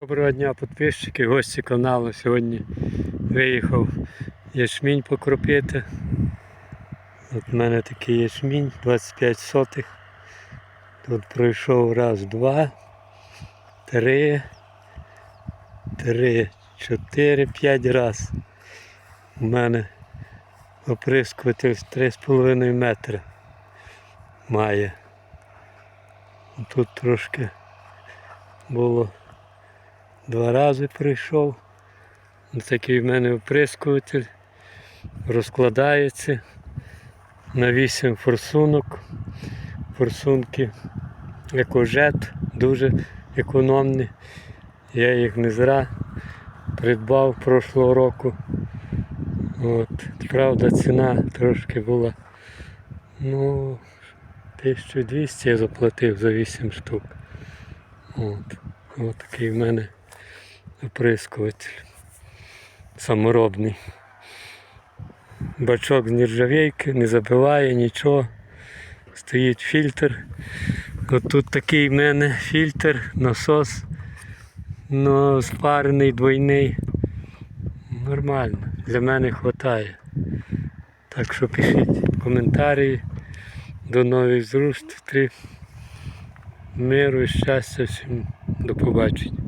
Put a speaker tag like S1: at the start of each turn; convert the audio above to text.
S1: Доброго дня підписчики, гості каналу. Сьогодні виїхав ячмінь покропити. От в мене такий ячмінь 25 сотих. Тут пройшов раз, два, три, три, чотири, п'ять раз. У мене оприскуватель 3,5 метри має. Тут трошки було Два рази прийшов. Такий в мене оприскуватель. Розкладається на 8 форсунок. Форсунки екожет, дуже економні. Я їх не зра придбав прошлого року. От. Правда, ціна трошки була. Ну, 1200 я заплатив за 8 штук. От. Ось такий в мене оприскуватель саморобний. Бачок з нержавейки, не забиває нічого. Стоїть фільтр. От тут такий в мене фільтр, насос. Ну, спарений, двойний. Нормально, для мене вистачає. Так що пишіть коментарі. До нових зустрічей. Миру і щастя всім. До побачення.